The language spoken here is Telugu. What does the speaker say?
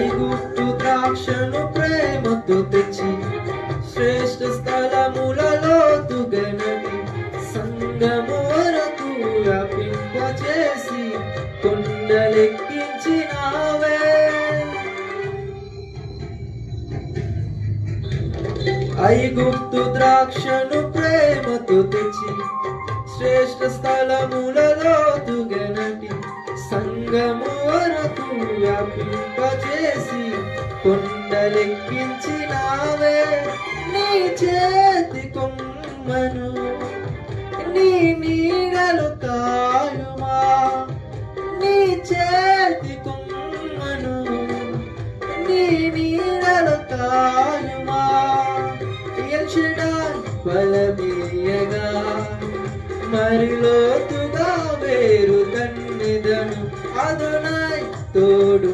ఐగుప్తు ద్రాక్షను ప్రేమతో తెచ్చి శ్రేష్ఠ స్థలములలో తుగనటి సంగము వరకు వ్యాపింపచేసి కొండలెక్కించినావే. ఐగుప్తు ద్రాక్షను ప్రేమతో తెచ్చి శ్రేష్ఠ స్థలములలో తుగనటి సంగము వరకు వ్యాపింపచేసి కొండలెక్కించినావే. నీ చేతి కొమ్మను నీ నీడలు కాయుమా నీ చేతి కొమ్మను నీ నీడలు కాయుమా ఎల్షడాయ్ బలమీయగా మరిలోతుగా వేరు తన్నిదను. అదునా తోడు